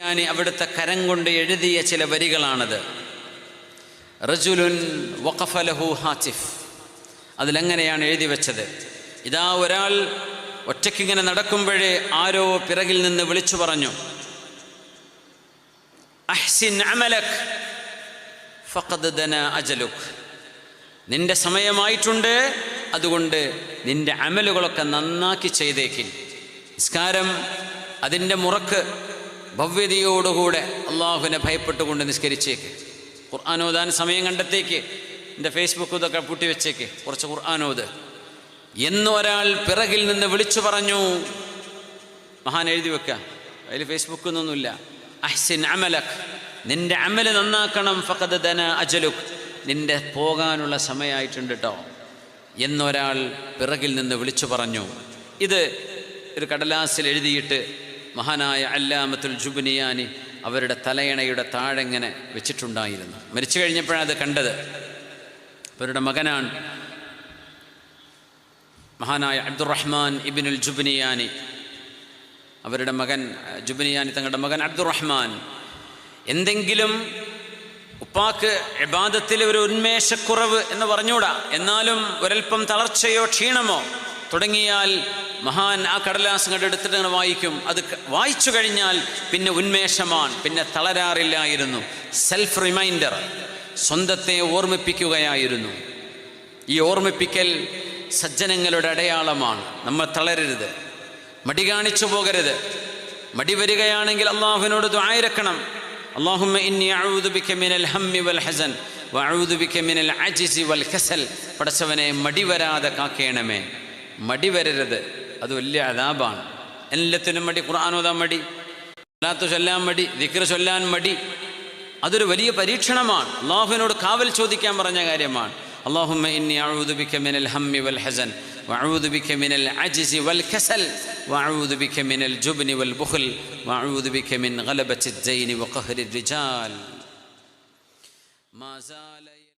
ഞാൻ അവിടുത്തെ കരം കൊണ്ട് എഴുതിയ ചില വരികളാണത്. റജുലുൻ വഖഫലഹു ഹാത്തിഫ് അതിലെങ്ങനെയാണ് എഴുതി വെച്ചത്? ഇതാ ഒരാൾ ഒറ്റയ്ക്കിങ്ങനെ നടക്കുമ്പോഴേ ആരോ പിറകിൽ നിന്ന് വിളിച്ചു പറഞ്ഞു അഹ്സിൻ അമലക് ഫഖദ് ദന അജലുക്. നിന്റെ സമയമായിട്ടുണ്ട് അതുകൊണ്ട് നിന്റെ അമലുകളൊക്കെ നന്നാക്കി ചെയ്തേക്കിൻ നിസ്കാരം അതിന്റെ മുറക്ക് ഭവ്യതയോടുകൂടെ അള്ളാഹുവിനെ ഭയപ്പെട്ടുകൊണ്ട് നിസ്കരിച്ചേക്ക്. ഖുർആാനോദാൻ സമയം കണ്ടെത്തേക്ക് എന്റെ ഫേസ്ബുക്ക് ഇതൊക്കെ പൂട്ടിവെച്ചേക്ക്. കുറച്ച് ഖുർആാനോദ് എന്നൊരാൾ പിറകിൽ നിന്ന് വിളിച്ചു പറഞ്ഞു മഹാൻ എഴുതി വെക്കുക അതിൽ ഫേസ്ബുക്ക് ഒന്നുമില്ല അഹ്സിൻ അമലക്. നിന്റെ അമൽ നന്നാക്കണം. ഫഖദ് ദന അജലുക്. നിന്റെ പോകാനുള്ള സമയമായിട്ടുണ്ട് കേട്ടോ എന്നൊരാൾ പിറകിൽ നിന്ന് വിളിച്ചു പറഞ്ഞു. ഇത് ഒരു കടലാസിൽ എഴുതിയിട്ട് മഹാനായ അല്ലാമത്തുൽ ജുബിനിയാനി അവരുടെ തലയണയുടെ താഴെങ്ങനെ വെച്ചിട്ടുണ്ടായിരുന്നു. മരിച്ചു കഴിഞ്ഞപ്പോഴാണ് അത് കണ്ടത്. അവരുടെ മകനാണ് മഹാനായ അബ്ദുറഹ്മാൻ ഇബിനുൽ ജുബിനിയാനി. അവരുടെ മകൻ ജുബിനിയാനി തങ്ങളുടെ മകൻ അബ്ദുറഹ്മാൻ. എന്തെങ്കിലും ഉപ്പാക്ക് എബാദത്തിൽ ഒരു ഉന്മേഷക്കുറവ് എന്ന് പറഞ്ഞൂടാ എന്നാലും ഒരൽപ്പം തളർച്ചയോ ക്ഷീണമോ തുടങ്ങിയാൽ മഹാൻ ആ കടലാസ് കണ്ട് എടുത്തിട്ട് അങ്ങനെ വായിക്കും. അത് വായിച്ചു കഴിഞ്ഞാൽ പിന്നെ ഉന്മേഷമാണ്. പിന്നെ തളരാറില്ലായിരുന്നു. സെൽഫ് റിമൈൻഡർ സ്വന്തത്തെ ഓർമ്മിപ്പിക്കുകയായിരുന്നു. ഈ ഓർമ്മിപ്പിക്കൽ സജ്ജനങ്ങളുടെ അടയാളമാണ്. നമ്മൾ തളരരുത്. മടി കാണിച്ചു പോകരുത്. മടി വരികയാണെങ്കിൽ അള്ളാഹുവിനോട് ദ്വായരക്കണം അള്ളാഹുമ്മ മിനൽ വൽ ഹസൻ മിനൽ അജിസി വൽ പടച്ചവനെ മടി വരാതെ കാക്കേണമേ. മടി വരരുത്. അത് വലിയ അതാപാണ് എല്ലാത്തിനും മടി ഖുർആൻ ഓതാൻ മടി അല്ലാത്ത ചൊല്ലാൻ മടി ദിക്ർ ചൊല്ലാൻ മടി അതൊരു വലിയ പരീക്ഷണമാണ് അള്ളാഹുവിനോട് കാവൽ ചോദിക്കാൻ പറഞ്ഞ കാര്യമാണ് اللهم إني أعوذ بك من الهم والحزن وأعوذ بك من العجز والكسل وأعوذ بك من الجبن والبخل وأعوذ بك من غلبة الدين وقهر الرجال ما زال